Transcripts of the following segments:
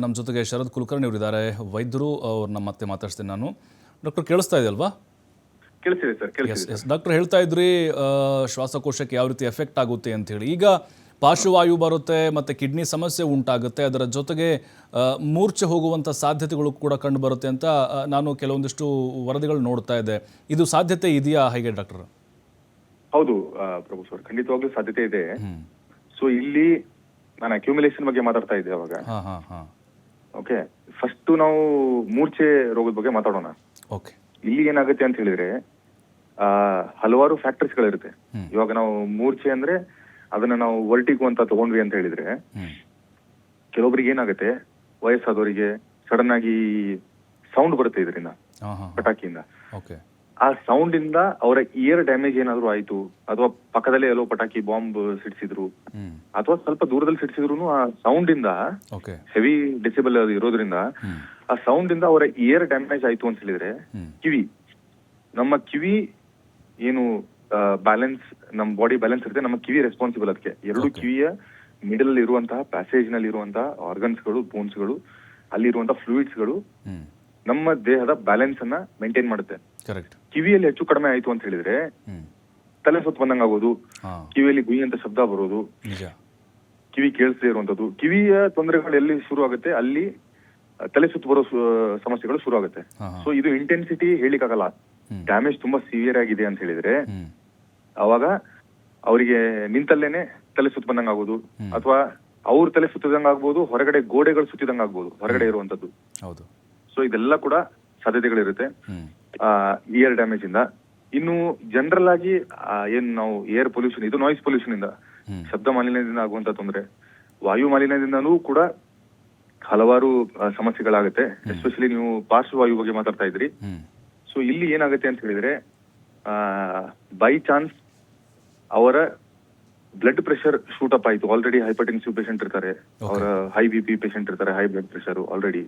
ನಮ್ಮ ಜೊತೆಗೆ ಶರದ್ ಕುಲಕರ್ಣಿ ಅವರಿದ್ದಾರೆ. ವೈದ್ಯರು ಅವ್ರನ್ನ ಮತ್ತೆ ಮಾತಾಡ್ತೀನಿ ನಾನು. ಡಾಕ್ಟರ್ ಕೇಳಿಸ್ತಾ ಇದೆ ಅಲ್ವಾ ಕೇಳಿಸಿದೆ ಸರ್ ಎಸ್ ಎಸ್ ಡಾಕ್ಟರ್ ಹೇಳ್ತಾ ಇದ್ರಿ ಆ, ಶ್ವಾಸಕೋಶಕ್ಕೆ ಯಾವ ರೀತಿ ಎಫೆಕ್ಟ್ ಆಗುತ್ತೆ ಅಂತ ಹೇಳಿ. ಈಗ ಪಾರ್ಶ್ವವಾಯು ಬರುತ್ತೆ ಮತ್ತೆ ಕಿಡ್ನಿ ಸಮಸ್ಯೆ ಉಂಟಾಗುತ್ತೆ. ಅದರ ಜೊತೆಗೆ ಆ, ಮೂರ್ಛೆ ಹೋಗುವಂತ ಸಾಧ್ಯತೆಗಳು ಕೂಡ ಕಂಡು ಬರುತ್ತೆ ಅಂತ ಆ, ನಾನು ಕೆಲವೊಂದಿಷ್ಟು ವರದಿಗಳು ನೋಡ್ತಾ ಇದ್ದೆ. ಇದು ಸಾಧ್ಯತೆ ಇದೆಯಾ ಹೇಗೆ ಡಾಕ್ಟರ್? ಹೌದು ಆ, ಪ್ರಭು ಸರ್ ಖಂಡಿತವಾಗ್ಲೂ ಸಾಧ್ಯತೆ ಇದೆ. ಸೊ ಇಲ್ಲಿ ನಾನು ಅಕ್ಯುಮುಲೇಷನ್ ಬಗ್ಗೆ ಮಾತಾಡ್ತಾ ಇದ್ದೆ ಅವಾಗ. ಹಾಂ ಹಾಂ ಹಾಂ. ಓಕೆ ಫಸ್ಟ್ ನಾವು ಮೂರ್ಛೆ ರೋಗದ ಬಗ್ಗೆ ಮಾತಾಡೋಣ. ಓಕೆ ಇಲ್ಲಿ ಏನಾಗುತ್ತೆ ಅಂತ ಹೇಳಿದ್ರೆ ಆ ಹಲವಾರು ಫ್ಯಾಕ್ಟರ್ಸ್ ಗಳಿರುತ್ತೆ. ಇವಾಗ ನಾವು ಮೂರ್ಛೆ ಅಂದ್ರೆ ಅದನ್ನ ನಾವು ವರ್ಟಿಗೋ ಅಂತ ತಗೊಂಡ್ವಿ ಅಂತ ಹೇಳಿದ್ರೆ ಕೆಲವೊಬ್ರಿಗೆ ಏನಾಗುತ್ತೆ ವಯಸ್ಸಾದವರಿಗೆ ಸಡನ್ ಆಗಿ ಸೌಂಡ್ ಬರುತ್ತೆ ಇದರಿಂದ ಪಟಾಕಿಯಿಂದ. ಆ ಸೌಂಡ್ ಇಂದ ಅವರ ಇಯರ್ ಡ್ಯಾಮೇಜ್ ಏನಾದ್ರು ಆಯ್ತು ಅಥವಾ ಪಕ್ಕದಲ್ಲೇ ಎಲ್ಲೋ ಪಟಾಕಿ ಬಾಂಬ್ ಸಿಡಿಸಿದ್ರು ಅಥವಾ ಸ್ವಲ್ಪ ದೂರದಲ್ಲಿ ಸಿಡಿಸಿದ್ರು ಆ ಸೌಂಡ್ ಇಂದ ಹೆವಿ ಡಿಸೇಬಲ್ ಇರೋದ್ರಿಂದ ಆ ಸೌಂಡ್ ಇಂದ ಅವರ ಇಯರ್ ಡ್ಯಾಮೇಜ್ ಆಯ್ತು ಅಂತ ಹೇಳಿದ್ರೆ ಕಿವಿ ನಮ್ಮ ಕಿವಿ ಏನು ಬ್ಯಾಲೆನ್ಸ್ ನಮ್ಮ ಬಾಡಿ ಬ್ಯಾಲೆನ್ಸ್ ಇರುತ್ತೆ ನಮ್ಮ ಕಿವಿ ರೆಸ್ಪಾನ್ಸಿಬಲ್ ಅದಕ್ಕೆ. ಎರಡು ಕಿವಿಯ ಮಿಡಲ್ ಅಲ್ಲಿ ಇರುವಂತಹ ಪ್ಯಾಸೇಜ್ನಲ್ಲಿ ಇರುವಂತಹ ಆರ್ಗನ್ಸ್ಗಳು ಬೋನ್ಸ್ಗಳು ಅಲ್ಲಿ ಇರುವಂತಹ ಫ್ಲೂಯಿಡ್ಸ್ಗಳು ನಮ್ಮ ದೇಹದ ಬ್ಯಾಲೆನ್ಸ್ ಅನ್ನ ಮೇಂಟೈನ್ ಮಾಡುತ್ತೆ. ಕರೆಕ್ಟ್ ಕಿವಿಯಲ್ಲಿ ಹೆಚ್ಚು ಕಡಿಮೆ ಆಯ್ತು ಅಂತ ಹೇಳಿದ್ರೆ ತಲೆ ಸುತ್ತ ಬಂದಂಗ ಆಗೋದು ಕಿವಿಯಲ್ಲಿ ಗುಯಿ ಅಂತ ಶಬ್ದ ಬರೋದು ಕಿವಿ ಕೇಳಿಸದೆ ಇರುವಂತದ್ದು ಕಿವಿಯ ತೊಂದರೆಗಳು ಎಲ್ಲಿ ಶುರು ಆಗುತ್ತೆ ಅಲ್ಲಿ ತಲೆ ಸುತ್ತ ಬರೋ ಸಮಸ್ಯೆಗಳು ಶುರು ಆಗುತ್ತೆ ಸೊ ಇದು ಇಂಟೆನ್ಸಿಟಿ ಹೇಳಿಕ್ಕಾಗಲ್ಲ. ಆಗಲ್ಲ ಡ್ಯಾಮೇಜ್ ತುಂಬಾ ಸಿವಿಯರ್ ಆಗಿದೆ ಅಂತ ಹೇಳಿದ್ರೆ ಅವಾಗ ಅವರಿಗೆ ನಿಂತಲ್ಲೇನೆ ತಲೆ ಸುತ್ತ ಬಂದಂಗ ಆಗೋದು. ಅಥವಾ ಅವ್ರ ತಲೆ ಸುತ್ತಿದಂಗ ಆಗ್ಬೋದು ಹೊರಗಡೆ ಗೋಡೆಗಳು ಸುತ್ತಿದಂಗ ಆಗ್ಬೋದು ಹೊರಗಡೆ ಇರುವಂತದ್ದು ಹೌದು. ಸೊ ಇದೆಲ್ಲ ಕೂಡ ಸಾಧ್ಯತೆಗಳಿರುತ್ತೆ. ಇಯರ್ ಡ್ಯಾಮೇಜ್ ಇಂದ. ಇನ್ನು ಜನರಲ್ ಆಗಿ ಏನ್ ನಾವು ಏರ್ ಪೊಲ್ಯೂಷನ್ ಇದು ನಾಯ್ಸ್ ಪೊಲ್ಯೂಷನ್ ಇಂದ. ಶಬ್ದ ಮಾಲಿನ್ಯದಿಂದ ಆಗುವಂತ ತೊಂದರೆ. ವಾಯು ಮಾಲಿನ್ಯದಿಂದನೂ ಕೂಡ ಹಲವಾರು ಸಮಸ್ಯೆಗಳಾಗುತ್ತೆ. ಎಸ್ಪೆಷಲಿ ನೀವು ಪಾರ್ಶ್ವವಾಯು ಬಗ್ಗೆ ಮಾತಾಡ್ತಾ ಇದ್ರಿ. ಸೊ ಇಲ್ಲಿ ಏನಾಗುತ್ತೆ ಅಂತ ಹೇಳಿದ್ರೆ ಬೈ ಚಾನ್ಸ್ ಅವರ ಬ್ಲಡ್ ಪ್ರೆಷರ್ ಶೂಟ್ ಅಪ್ ಆಯ್ತು. ಆಲ್ರೆಡಿ ಹೈಪರ್ಟೆನ್ಸಿವ್ ಪೇಷಂಟ್ ಇರ್ತಾರೆ. ಅವರ ಹೈ ಬಿ ಪಿ ಪೇಷಂಟ್ ಇರ್ತಾರೆ ಹೈ ಬ್ಲಡ್ ಪ್ರೆಷರ್ ಆಲ್ರೆಡಿ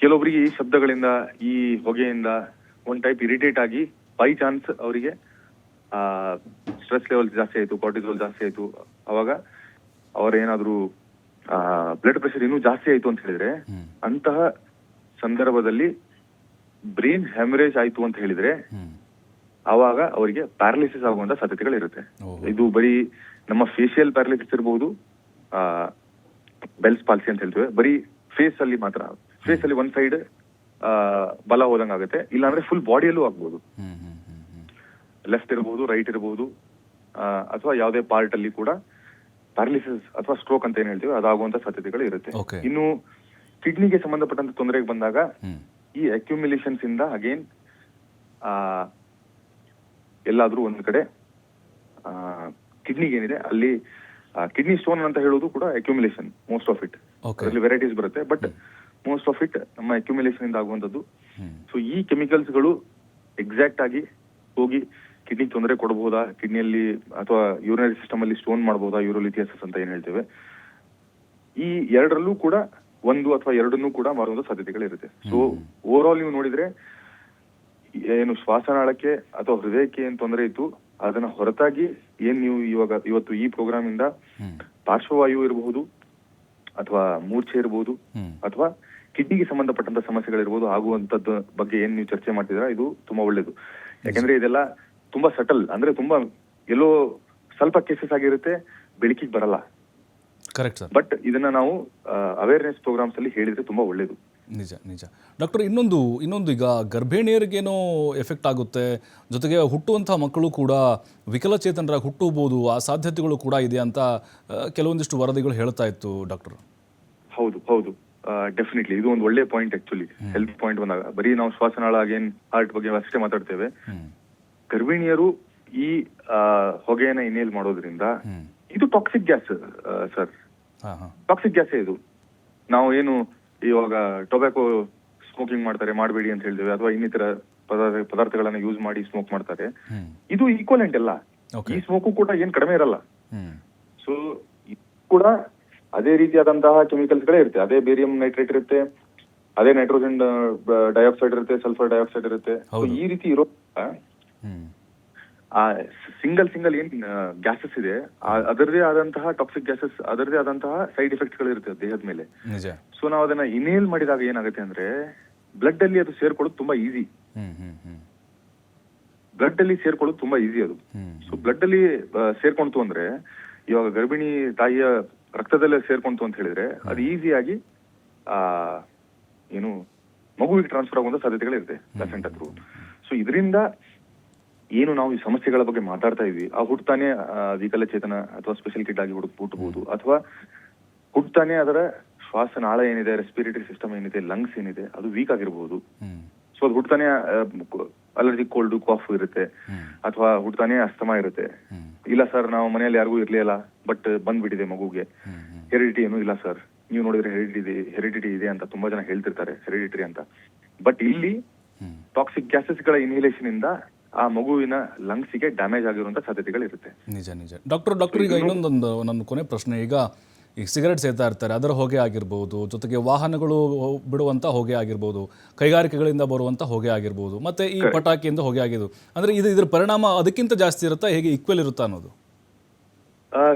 ಕೆಲವೊಬ್ಬರಿಗೆ ಈ ಶಬ್ದಗಳಿಂದ ಈ ಹೊಗೆಯಿಂದ ಒಂದ್ ಟೈಪ್ ಇರಿಟೇಟ್ ಆಗಿ ಬೈ ಚಾನ್ಸ್ ಅವರಿಗೆ ಆ ಸ್ಟ್ರೆಸ್ ಲೆವೆಲ್ ಜಾಸ್ತಿ ಆಯ್ತು ಕಾರ್ಟಿಸೋಲ್ ಜಾಸ್ತಿ ಆಯ್ತು. ಅವಾಗ ಅವರ ಏನಾದ್ರು ಬ್ಲಡ್ ಪ್ರೆಷರ್ ಇನ್ನೂ ಜಾಸ್ತಿ ಆಯ್ತು ಅಂತ ಹೇಳಿದ್ರೆ ಅಂತಹ ಸಂದರ್ಭದಲ್ಲಿ ಬ್ರೈನ್ ಹ್ಯಾಮರೇಜ್ ಆಯ್ತು ಅಂತ ಹೇಳಿದ್ರೆ ಅವಾಗ ಆವಾಗ ಅವರಿಗೆ ಪ್ಯಾರಾಲಿಸಿಸ್ ಆಗುವಂತ ಸಾಧ್ಯತೆಗಳಿರುತ್ತೆ. ಇರುತ್ತೆ ಇದು ಬರೀ ನಮ್ಮ ಫೇಶಿಯಲ್ ಪ್ಯಾರಾಲಿಸಿಸ್ ಇರಬಹುದು ಬೆಲ್ಸ್ ಪಾಲ್ಸಿ ಅಂತ ಹೇಳ್ತೇವೆ. ಬರೀ ಫೇಸ್ ಅಲ್ಲಿ ಮಾತ್ರ. ಫೇಸ್ ಅಲ್ಲಿ ಒಂದ್ ಸೈಡ್ ಬಲ ಹೋದಂಗ ಆಗುತ್ತೆ. ಇಲ್ಲಾಂದ್ರೆ ಫುಲ್ ಬಾಡಿಯಲ್ಲೂ ಆಗ್ಬೋದು. ಲೆಫ್ಟ್ ಇರಬಹುದು ರೈಟ್ ಇರಬಹುದು ಅಥವಾ ಯಾವುದೇ ಪಾರ್ಟ್ ಅಲ್ಲಿ ಕೂಡ ಪ್ಯಾರಲಿಸಿಸ್ ಅಥವಾ ಸ್ಟ್ರೋಕ್ ಅಂತ ಏನ್ ಹೇಳ್ತೀವಿ ಅದಾಗುವಂತ ಸಾಧ್ಯತೆಗಳು ಇರುತ್ತೆ. ಇನ್ನು ಕಿಡ್ನಿಗೆ ಸಂಬಂಧಪಟ್ಟಂತ ತೊಂದರೆಗೆ ಬಂದಾಗ ಈ ಅಕ್ಯುಮಿಲೇಷನ್ಸ್ ಇಂದ ಅಗೇನ್ ಎಲ್ಲಾದ್ರೂ ಒಂದ್ ಕಡೆ ಕಿಡ್ನಿಗೆ ಏನಿದೆ ಅಲ್ಲಿ ಕಿಡ್ನಿ ಸ್ಟೋನ್ ಅಂತ ಹೇಳೋದು ಕೂಡ accumulation most of it varieties ಬರುತ್ತೆ ಬಟ್ ಮೋಸ್ಟ್ ಆಫ್ ಇಟ್ ನಮ್ಮ ಅಕ್ಯುಮಿಲೇಷನ್ ಇಂದ ಆಗುವಂತದ್ದು ಸೊ ಈ ಕೆಮಿಕಲ್ಸ್ಗಳು ಎಕ್ಸಾಕ್ಟ್ ಆಗಿ ಹೋಗಿ ಕಿಡ್ನಿ ತೊಂದರೆ ಕೊಡಬಹುದಾ ಕಿಡ್ನಿಯಲ್ಲಿ ಅಥವಾ ಯೂರಿನರಿ ಸಿಸ್ಟಮ್ ಅಲ್ಲಿ ಸ್ಟೋನ್ ಮಾಡಬಹುದಾ ಯೂರೋಲಿಥಿಯಸಸ್ ಅಂತ ಏನ್ ಹೇಳ್ತೇವೆ. ಈ ಎರಡರಲ್ಲೂ ಕೂಡ ಒಂದು ಅಥವಾ ಎರಡನ್ನೂ ಕೂಡ ಮಾರುವಂತ ಸಾಧ್ಯತೆಗಳಿರುತ್ತೆ. ಸೊ ಓವರ್ ಆಲ್ ನೀವು ನೋಡಿದ್ರೆ ಏನು ಶ್ವಾಸನಾಳಕ್ಕೆ ಅಥವಾ ಹೃದಯಕ್ಕೆ ಏನ್ ತೊಂದರೆ ಇತ್ತು ಅದನ್ನ ಹೊರತಾಗಿ ಏನ್ ನೀವು ಇವಾಗ ಇವತ್ತು ಈ ಪ್ರೋಗ್ರಾಮ್ ಇಂದ ಪಾರ್ಶ್ವವಾಯು ಇರಬಹುದು ಅಥವಾ ಮೂರ್ಛೆ ಇರಬಹುದು ಅಥವಾ ಕಿಡ್ನಿಗೆ ಸಂಬಂಧಪಟ್ಟಂತ ಸಮಸ್ಯೆಗಳಿರ್ಬೋದು ಆಗುವಂತದ್ದು ಬಗ್ಗೆ ಏನ್ ನೀವು ಚರ್ಚೆ ಮಾಡ್ತಿದ್ರ ಇದು ತುಂಬಾ ಒಳ್ಳೇದು. ಯಾಕಂದ್ರೆ ಇದೆಲ್ಲ ತುಂಬಾ ಸಟಲ್ ಅಂದ್ರೆ ತುಂಬಾ ಎಲ್ಲೋ ಸ್ವಲ್ಪ ಕೇಸಸ್ ಆಗಿರುತ್ತೆ ಬೆಳಕಿಗೆ ಬರಲ್ಲ. ಕರೆಕ್ಟ್ ಸರ್ ಬಟ್ ಇದನ್ನ ನಾವು ಅವೇರ್ನೆಸ್ ಪ್ರೋಗ್ರಾಮ್ಸ್ ಅಲ್ಲಿ ಹೇಳಿದ್ರೆ ತುಂಬಾ ಒಳ್ಳೇದು. ನಿಜ ನಿಜ. ಡಾಕ್ಟರ್ ಇನ್ನೊಂದು ಇನ್ನೊಂದು ಈಗ ಗರ್ಭಿಣಿಯರಿಗೇನೋ ಎಫೆಕ್ಟ್ ಆಗುತ್ತೆ ಜೊತೆಗೆ ಹುಟ್ಟುವಂಥ ಮಕ್ಕಳು ಕೂಡ ವಿಕಲಚೇತನರಾಗಿ ಹುಟ್ಟಬಹುದು ಆ ಸಾಧ್ಯತೆಗಳು ಕೂಡ ಇದೆ ಅಂತ ಕೆಲವೊಂದಿಷ್ಟು ವರದಿಗಳು ಹೇಳ್ತಾ ಇತ್ತು ಡಾಕ್ಟರ್ ಹೌದು ಹೌದು. ಡೆಫಿನೆಟ್ಲಿ ಇದು ಒಂದು ಒಳ್ಳೆ ಪಾಯಿಂಟ್ ಆಕ್ಚುಲಿ ಹೆಲ್ತ್ ಪಾಯಿಂಟ್ ಬಂದಾಗ ಬರೀ ನಾವು ಶ್ವಾಸನಾಳ ಅಗೇನ್ ಹಾರ್ಟ್ ಬಗ್ಗೆ ಅಷ್ಟೇ ಮಾತಾಡ್ತೇವೆ. ಗರ್ಭಿಣಿಯರು ಈ ಹೊಗೆಯನ್ನ ಇನೇಲ್ ಮಾಡೋದ್ರಿಂದ ಇದು toxic gas sir toxic gas ಇದು? ನಾವು ಏನು ಇವಾಗ ಟೊಬ್ಯಾಕೋ ಸ್ಮೋಕಿಂಗ್ ಮಾಡ್ತಾರೆ ಮಾಡಬೇಡಿ ಅಂತ ಹೇಳ್ತೇವೆ ಅಥವಾ ಇನ್ನಿತರ ಪದಾರ್ಥ ಪದಾರ್ಥಗಳನ್ನ ಯೂಸ್ ಮಾಡಿ ಸ್ಮೋಕ್ ಮಾಡ್ತಾರೆ. ಇದು ಈಕ್ವಲೆಂಟ್ ಅಲ್ಲ. ಈ ಸ್ಮೋಕು ಕೂಡ ಏನ್ ಕಡಿಮೆ ಇರಲ್ಲ. ಸೊ ಕೂಡ ಅದೇ ರೀತಿಯಾದಂತಹ ಕೆಮಿಕಲ್ಸ್ ಗಳೇ ಇರುತ್ತೆ. ಅದೇ ಬೇರಿಯಂ ನೈಟ್ರೇಟ್ ಇರುತ್ತೆ ಅದೇ ನೈಟ್ರೋಜನ್ ಡೈಆಕ್ಸೈಡ್ ಇರುತ್ತೆ ಸಲ್ಫರ್ ಡೈಆಕ್ಸೈಡ್ ಇರುತ್ತೆ. ಈ ರೀತಿ ಇರೋ ಆ ಸಿಂಗಲ್ ಸಿಂಗಲ್ ಏನ್ ಗ್ಯಾಸಸ್ ಇದೆ. ಅದರದೇ ಆದಂತಹ ಟಾಕ್ಸಿಕ್ ಗ್ಯಾಸಸ್ ಅದರದೇ ಆದಂತಹ ಸೈಡ್ ಎಫೆಕ್ಟ್ಗಳು ಇರುತ್ತೆ ದೇಹದ ಮೇಲೆ. ಸೊ ನಾವು ಅದನ್ನ ಇನ್ಹೇಲ್ ಮಾಡಿದಾಗ ಏನಾಗುತ್ತೆ ಅಂದ್ರೆ ಬ್ಲಡ್ ಅಲ್ಲಿ ಅದು ಸೇರ್ಕೊಳ್ಳೋದು ತುಂಬಾ ಈಸಿ ಬ್ಲಡ್ ಅಲ್ಲಿ ಸೇರ್ಕೊಳ್ಳೋದು ತುಂಬಾ ಈಸಿ ಅದು. ಸೊ ಬ್ಲಡ್ ಅಲ್ಲಿ ಸೇರ್ಕೊಂತು ಅಂದ್ರೆ ಇವಾಗ ಗರ್ಭಿಣಿ ತಾಯಿಯ ರಕ್ತದಲ್ಲೇ ಸೇರ್ಕೊಂತು ಅಂತ ಹೇಳಿದ್ರೆ ಅದು ಈಸಿಯಾಗಿ ಆ ಏನು ಮಗುವಿಗೆ ಟ್ರಾನ್ಸ್ಫರ್ ಆಗುವಂತ ಸಾಧ್ಯತೆಗಳಿರುತ್ತೆ ಪರ್ಸೆಂಟ್ ಥ್ರೂ ಸೊ ಇದರಿಂದ ಏನು ನಾವು ಈ ಸಮಸ್ಯೆಗಳ ಬಗ್ಗೆ ಮಾತಾಡ್ತಾ ಇದ್ವಿ ಆ ಆ, ವಿಕಲಚೇತನ ಅಥವಾ ಸ್ಪೆಷಲ್ ಕಿಡ್ ಆಗಿ ಹುಡುಕ್ ಹುಟ್ಟಬಹುದು. ಅಥವಾ ಹುಟ್ಟಾನೆ ಅದರ ಶ್ವಾಸನಾಳ ಏನಿದೆ ರೆಸ್ಪಿರೇಟರಿ ಸಿಸ್ಟಮ್ ಏನಿದೆ ಲಂಗ್ಸ್ ಏನಿದೆ ಅದು ವೀಕ್ ಆಗಿರಬಹುದು ಸೊ ಅದು ಹುಟ್ಟಾನೆ ಅಲರ್ಜಿ ಕೋಲ್ಡ್ ಕಾಫ್ ಇರುತ್ತೆ. ಅಥವಾ ಹುಟ್ಟಾನೆ ಅಸ್ತಮ ಇರುತ್ತೆ. ಇಲ್ಲ ಸರ್ ನಾವು ಮನೆಯಲ್ಲಿ ಯಾರಿಗೂ ಇರ್ಲಿಲ್ಲ ಬಟ್ ಬಂದ್ಬಿಟ್ಟಿದೆ ಮಗುಗೆ. ಹೆರಿಡಿಟಿ ಏನು ಇಲ್ಲ ಸರ್ ನೀವು ನೋಡಿದ್ರೆ ಹೆರಿಡಿಟಿ ಹೆರಿಡಿಟಿ ಇದೆ ಅಂತ ತುಂಬಾ ಜನ ಹೇಳ್ತಿರ್ತಾರೆ ಹೆರಿಡಿಟ್ರಿ ಅಂತ. ಬಟ್ ಇಲ್ಲಿ ಟಾಕ್ಸಿಕ್ ಗ್ಯಾಸಸ್ಗಳ ಇನ್ಹಿಲೇಷನ್ ಇಂದ ಆ ಮಗುವಿನ ಲಂಗ್ಸ್ಗೆ ಡ್ಯಾಮೇಜ್ ಆಗಿರುವಂತ ಸಾಧ್ಯತೆಗಳಿರುತ್ತೆ. ನಿಜ ನಿಜ. ಡಾಕ್ಟರ್ ಡಾಕ್ಟರ್ ಈಗ ಇನ್ನೊಂದೊಂದು ನನ್ನ ಕೊನೆ ಪ್ರಶ್ನೆ. ಈಗ ಈಗ ಸಿಗರೆಟ್ ಸೇತಾ ಇರ್ತಾರೆ ಅದರ ಹೊಗೆ ಆಗಿರ್ಬೋದು ಜೊತೆಗೆ ವಾಹನಗಳು ಬಿಡುವಂಥ ಹೊಗೆ ಆಗಿರ್ಬೋದು ಕೈಗಾರಿಕೆಗಳಿಂದ ಬರುವಂಥ ಹೊಗೆ ಆಗಿರ್ಬೋದು ಮತ್ತೆ ಈ ಪಟಾಕಿಯಿಂದ ಹೊಗೆ ಆಗಿದ್ದು ಅಂದ್ರೆ ಇದು ಇದರ ಪರಿಣಾಮ ಅದಕ್ಕಿಂತ ಜಾಸ್ತಿ ಇರುತ್ತಾ ಹೇಗೆ ಈಕ್ವಲ್ ಇರುತ್ತಾ ಅನ್ನೋದು?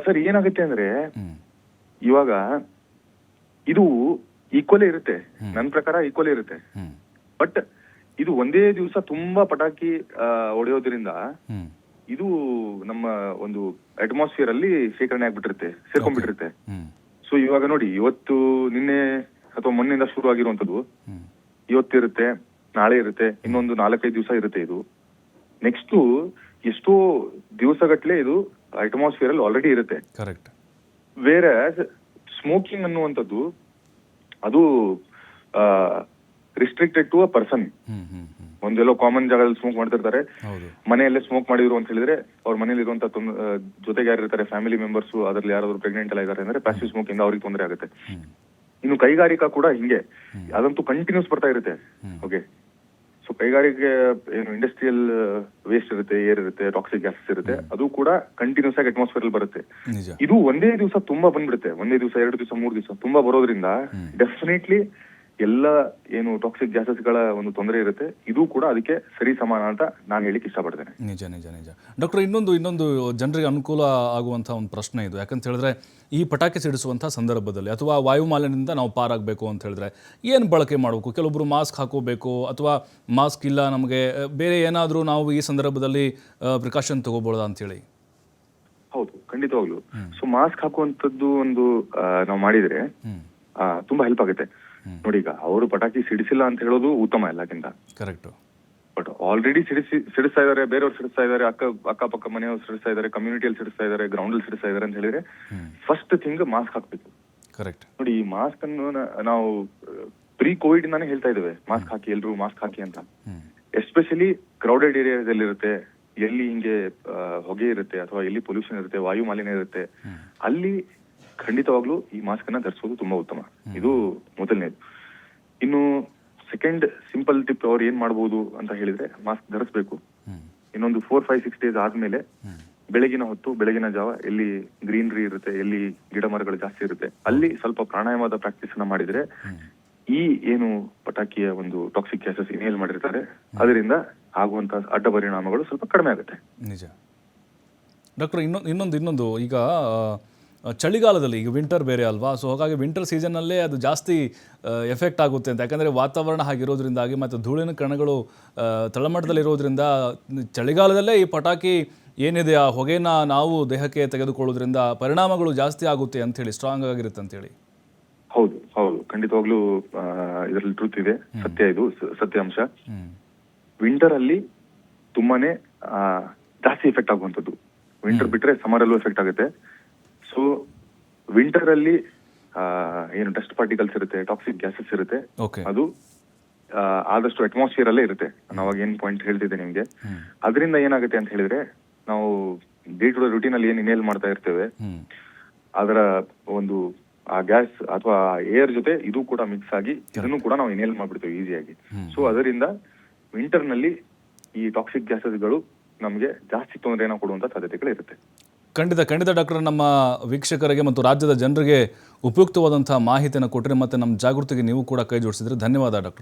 ಸರ್ ಏನಾಗುತ್ತೆ ಅಂದ್ರೆ ಇವಾಗ ಇದು ಈಕ್ವಲ್ ಇರುತ್ತೆ. ನನ್ನ ಪ್ರಕಾರ ಈಕ್ವಲ್ ಇರುತ್ತೆ. ಬಟ್ ಇದು ಒಂದೇ ದಿವಸ ತುಂಬಾ ಪಟಾಕಿ ಹೊಡೆಯೋದ್ರಿಂದ ಇದು ನಮ್ಮ ಒಂದು ಅಟ್ಮಾಸ್ಫಿಯರ್ ಅಲ್ಲಿ ಶೇಖರಣೆ ಆಗ್ಬಿಟ್ಟಿರುತ್ತೆ ಸೇರ್ಕೊಂಡ್ಬಿಟ್ಟಿರುತ್ತೆ. ಸೊ ಇವಾಗ ನೋಡಿ ಇವತ್ತು ನಿನ್ನೆ ಅಥವಾ ಮೊನ್ನೆಯಿಂದ ಶುರು ಆಗಿರುವಂತದ್ದು ಇವತ್ತಿರುತ್ತೆ ನಾಳೆ ಇರುತ್ತೆ ಇನ್ನೊಂದು ನಾಲ್ಕೈದು ದಿವಸ ಇರುತ್ತೆ ಇದು. ನೆಕ್ಸ್ಟ್ ಎಷ್ಟೋ ದಿವಸಗಟ್ಲೆ ಇದು ಅಟ್ಮಾಸ್ಫಿಯರ್ ಅಲ್ಲಿ ಆಲ್ರೆಡಿ ಇರುತ್ತೆ. ಕರೆಕ್ಟ್ ಬೇರೆ ಸ್ಮೋಕಿಂಗ್ ಅನ್ನುವಂಥದ್ದು ಅದು ರಿಸ್ಟ್ರಿಕ್ಟೆಡ್ ಟು ಅ ಪರ್ಸನ್ ಒಂದೆಲ್ಲೋ ಕಾಮನ್ ಜಾಗದಲ್ಲಿ ಸ್ಮೋಕ್ ಮಾಡ್ತಿರ್ತಾರೆ. ಮನೆಯಲ್ಲೇ ಸ್ಮೋಕ್ ಮಾಡಿದ್ರು ಅಂತ ಹೇಳಿದ್ರೆ ಅವ್ರ ಮನೇಲಿ ಇರುವಂತ ಜೊತೆಗೆ ಯಾರು ಇರ್ತಾರೆ ಫ್ಯಾಮಿಲಿ ಮೆಂಬರ್ಸ್ ಅದ್ರಲ್ಲಿ ಯಾರಾದ್ರು ಪ್ರೆಗ್ನೆಂಟ್ ಎಲ್ಲ ಇದಾರೆ ಅಂದ್ರೆ ಪ್ಯಾಸಿವ್ ಸ್ಮೋಕ್ ಇಂದ ಅವ್ರಿಗೆ ತೊಂದರೆ ಆಗುತ್ತೆ. ಇನ್ನು ಕೈಗಾರಿಕಾ ಕೂಡ ಹಿಂಗೆ. ಅದಂತೂ ಕಂಟಿನ್ಯೂಸ್ ಬರ್ತಾ ಇರುತ್ತೆ. ಓಕೆ ಸೊ ಕೈಗಾರಿಕೆ ಏನು ಇಂಡಸ್ಟ್ರಿಯಲ್ ವೇಸ್ಟ್ ಇರುತ್ತೆ ಏರ್ ಇರುತ್ತೆ ಟಾಕ್ಸಿಕ್ ಗ್ಯಾಸಸ್ ಇರುತ್ತೆ. ಅದು ಕೂಡ ಕಂಟಿನ್ಯೂಸ್ ಆಗಿ ಅಟ್ಮಾಸ್ಫಿಯರ್ ಅಲ್ಲಿ ಬರುತ್ತೆ. ಇದು ಒಂದೇ ದಿವಸ ತುಂಬಾ ಬಂದ್ಬಿಡುತ್ತೆ. ಒಂದೇ ದಿವಸ ಎರಡು ದಿವಸ ಮೂರು ದಿವಸ ತುಂಬಾ ಬರೋದ್ರಿಂದ ಡೆಫಿನೆಟ್ಲಿ ಎಲ್ಲ ಏನು ಟಾಕ್ಸಿಕ್ ಗ್ಯಾಸಸ್ಗಳ ಒಂದು ತೊಂದರೆ ಇರುತ್ತೆ ಇದು ಕೂಡ ಅದಕ್ಕೆ ಸರಿ ಸಮಾನ ಅಂತ ನಾನು ಹೇಳಿಕ್ ಇಷ್ಟಪಡ್ತೇನೆ. ನಿಜ ನಿಜ ನಿಜ. ಡಾಕ್ಟರ್ ಇನ್ನೊಂದು ಇನ್ನೊಂದು ಜನರಿಗೆ ಅನುಕೂಲ ಆಗುವಂತಹ ಒಂದು ಪ್ರಶ್ನೆ ಇದು. ಯಾಕಂತ ಹೇಳಿದ್ರೆ ಈ ಪಟಾಕಿ ಸಿಡಿಸುವಂತಹ ಸಂದರ್ಭದಲ್ಲಿ ಅಥವಾ ವಾಯು ಮಾಲಿನ್ಯದಿಂದ ನಾವು ಪಾರಾಗಬೇಕು ಅಂತ ಹೇಳಿದ್ರೆ ಏನು ಬಳಕೆ ಮಾಡಬೇಕು? ಕೆಲವೊಬ್ಬರು ಮಾಸ್ಕ್ ಹಾಕೋಬೇಕು ಅಥವಾ ಮಾಸ್ಕ್ ಇಲ್ಲ ನಮಗೆ ಬೇರೆ ಏನಾದರೂ ನಾವು ಈ ಸಂದರ್ಭದಲ್ಲಿ ಪ್ರಿಕಾಷನ್ ಅಂತ ಅಂತೇಳಿ ಹೌದು ಖಂಡಿತವಾಗ್ಲು. ಸೊ ಮಾಸ್ಕ್ ಹಾಕುವಂತದ್ದು ಒಂದು ನಾವು ಮಾಡಿದ್ರೆ ತುಂಬಾ ಹೆಲ್ಪ್ ಆಗುತ್ತೆ. ನೋಡಿ ಈಗ ಅವರು ಪಟಾಕಿ ಸಿಡಿಸಿಲ್ಲ ಅಂತ ಹೇಳೋದು ಉತ್ತಮ ಎಲ್ಲಕ್ಕಿಂತ. ಕರೆಕ್ಟ್ ಬಟ್ ಆಲ್ರೆಡಿ ಸಿಡಿಸಿ ಸಿಡಿಸ್ತಾ ಇದಾರೆ ಬೇರೆಯವ್ರು ಸಿಡಿಸ್ತಾ ಇದಾರೆ ಅಕ್ಕ ಅಕ್ಕಪಕ್ಕ ಮನೆಯವ್ರು ಸಿಡಿಸ್ತಾ ಇದಾರೆ ಕಮ್ಯುನಿಟಿಯಲ್ಲಿ ಸಿಡಿಸ್ತಾ ಇದಾರೆ ಗ್ರೌಂಡ್ ಅಲ್ಲಿ ಸಿಡಿಸ್ತಾ ಇದಾರೆ ಅಂತ ಹೇಳಿದ್ರೆ ಫಸ್ಟ್ ಥಿಂಗ್ ಮಾಸ್ಕ್ ಹಾಕ್ಬೇಕು. ಕರೆಕ್ಟ್ ನೋಡಿ ಈ ಮಾಸ್ಕ್ ಅನ್ನು ನಾವು ಪ್ರೀ ಕೋವಿಡ್ ಇಂದಾನೆ ಹೇಳ್ತಾ ಇದ್ದೇವೆ. ಮಾಸ್ಕ್ ಹಾಕಿ ಎಲ್ರು ಮಾಸ್ಕ್ ಹಾಕಿ ಅಂತ. ಎಸ್ಪೆಷಲಿ ಕ್ರೌಡೆಡ್ ಏರಿಯಾದಲ್ಲಿ ಇರುತ್ತೆ ಎಲ್ಲಿ ಹಿಂಗೆ ಹೊಗೆ ಇರುತ್ತೆ ಅಥವಾ ಎಲ್ಲಿ ಪೊಲ್ಯೂಷನ್ ಇರುತ್ತೆ ವಾಯು ಮಾಲಿನ್ಯ ಇರುತ್ತೆ ಅಲ್ಲಿ ಖಂಡಿತವಾಗ್ಲೂ ಈ ಮಾಸ್ಕ್ ಅನ್ನ ಧರಿಸೋದು ತುಂಬಾ ಉತ್ತಮ. ಇದು ಮೊದಲನೇದು. ಇನ್ನು ಸೆಕೆಂಡ್ ಸಿಂಪಲ್ ಟಿಪ್ ಅವ್ರು ಏನ್ ಮಾಡಬಹುದು ಅಂತ ಹೇಳಿದ್ರೆ ಮಾಸ್ಕ್ ಧರಿಸ್ಬೇಕು. ಇನ್ನೊಂದು ಫೋರ್ ಫೈವ್ ಸಿಕ್ಸ್ ಡೇಸ್ ಆದ್ಮೇಲೆ ಬೆಳಗಿನ ಹೊತ್ತು ಬೆಳಗಿನ ಜಾವ ಎಲ್ಲಿ ಗ್ರೀನರಿ ಇರುತ್ತೆ ಎಲ್ಲಿ ಗಿಡ ಮರಗಳು ಜಾಸ್ತಿ ಇರುತ್ತೆ ಅಲ್ಲಿ ಸ್ವಲ್ಪ ಪ್ರಾಣಾಯಾಮದ ಪ್ರಾಕ್ಟೀಸ್ ಅನ್ನ ಮಾಡಿದ್ರೆ ಈ ಏನು ಪಟಾಕಿಯ ಒಂದು ಟಾಕ್ಸಿಕ್ ಗ್ಯಾಸಸ್ ಇನ್ಹೇಲ್ ಮಾಡಿರ್ತಾರೆ ಅದರಿಂದ ಆಗುವಂತ ಅಡ್ಡ ಪರಿಣಾಮಗಳು ಸ್ವಲ್ಪ ಕಡಿಮೆ ಆಗುತ್ತೆ. ನಿಜ. ಡಾಕ್ಟರ್ ಇನ್ನೊಂದು ಇನ್ನೊಂದು ಇನ್ನೊಂದು ಈಗ ಚಳಿಗಾಲದಲ್ಲಿ ಈಗ ವಿಂಟರ್ ಬೇರೆ ಅಲ್ವಾ? ಸೊ ಹಾಗಾಗಿ ವಿಂಟರ್ ಸೀಸನ್ನಲ್ಲೇ ಅದು ಜಾಸ್ತಿ ಎಫೆಕ್ಟ್ ಆಗುತ್ತೆ ಅಂತ. ಯಾಕಂದರೆ ವಾತಾವರಣ ಹಾಗಿರೋದ್ರಿಂದಾಗಿ ಮತ್ತು ಧೂಳಿನ ಕಣಗಳು ತಳಮಟ್ಟದಲ್ಲಿರೋದ್ರಿಂದ ಚಳಿಗಾಲದಲ್ಲೇ ಈ ಪಟಾಕಿ ಏನಿದೆ ಆ ಹೊಗೆನ ನಾವು ದೇಹಕ್ಕೆ ತೆಗೆದುಕೊಳ್ಳೋದ್ರಿಂದ ಪರಿಣಾಮಗಳು ಜಾಸ್ತಿ ಆಗುತ್ತೆ ಅಂಥೇಳಿ ಸ್ಟ್ರಾಂಗ್ ಆಗಿರುತ್ತೆ ಅಂತೇಳಿ ಹೌದು ಹೌದು. ಖಂಡಿತವಾಗ್ಲೂ ಇದರಲ್ಲಿ ಟ್ರೂತ್ ಇದೆ. ಸತ್ಯ ಇದು ಸತ್ಯಾಂಶ. ವಿಂಟರ್ ಅಲ್ಲಿ ತುಂಬಾನೇ ಜಾಸ್ತಿ ಎಫೆಕ್ಟ್ ಆಗುವಂಥದ್ದು. ವಿಂಟರ್ ಬಿಟ್ರೆ ಸಮರ್ ಅಲ್ಲೂ ಎಫೆಕ್ಟ್ ಆಗುತ್ತೆ. ಸೊ ವಿಂಟರ್ ಅಲ್ಲಿ ಆ, ಏನು ಡಸ್ಟ್ ಪಾರ್ಟಿಕಲ್ಸ್ ಇರುತ್ತೆ ಟಾಕ್ಸಿಕ್ ಗ್ಯಾಸಸ್ ಇರುತ್ತೆ. ಅದು ಆ, ಆದಷ್ಟು ಅಟ್ಮಾಸ್ಫಿಯರ್ ಅಲ್ಲೇ ಇರುತ್ತೆ. ನಾನು ಅವಾಗ ಏನ್ ಪಾಯಿಂಟ್ ಹೇಳ್ತಿದ್ದೆ ನಿಮ್ಗೆ. ಅದರಿಂದ ಏನಾಗುತ್ತೆ ಅಂತ ಹೇಳಿದ್ರೆ ನಾವು ಡೇ ಟು ಡೇ ರುಟೀನ್ ಅಲ್ಲಿ ಏನ್ ಇನ್ಹೇಲ್ ಮಾಡ್ತಾ ಇರ್ತೇವೆ ಅದರ ಒಂದು ಆ ಗ್ಯಾಸ್ ಅಥವಾ ಏರ್ ಜೊತೆ ಇದು ಕೂಡ ಮಿಕ್ಸ್ ಆಗಿ ಇದನ್ನು ಕೂಡ ನಾವು ಇನ್ಹೇಲ್ ಮಾಡ್ಬಿಡ್ತೇವೆ ಈಸಿಯಾಗಿ ಸೊ ಅದರಿಂದ ವಿಂಟರ್ನಲ್ಲಿ ಈ ಟಾಕ್ಸಿಕ್ ಗ್ಯಾಸಸ್ಗಳು ನಮಗೆ ಜಾಸ್ತಿ ತೊಂದರೆಯನ್ನು ಕೊಡುವಂತ ಸಾಧ್ಯತೆಗಳು ಇರುತ್ತೆ ಖಂಡಿತ ಖಂಡಿತ ಡಾಕ್ಟರ್, ನಮ್ಮ ವೀಕ್ಷಕರಿಗೆ ಮತ್ತು ರಾಜ್ಯದ ಜನರಿಗೆ ಉಪಯುಕ್ತವಾದಂಥ ಮಾಹಿತಿಯನ್ನು ಕೊಟ್ಟರೆ ಮತ್ತು ನಮ್ಮ ಜಾಗೃತಿಗೆ ನೀವು ಕೂಡ ಕೈ ಜೋಡಿಸಿದ್ರೆ. ಧನ್ಯವಾದ ಡಾಕ್ಟರ್.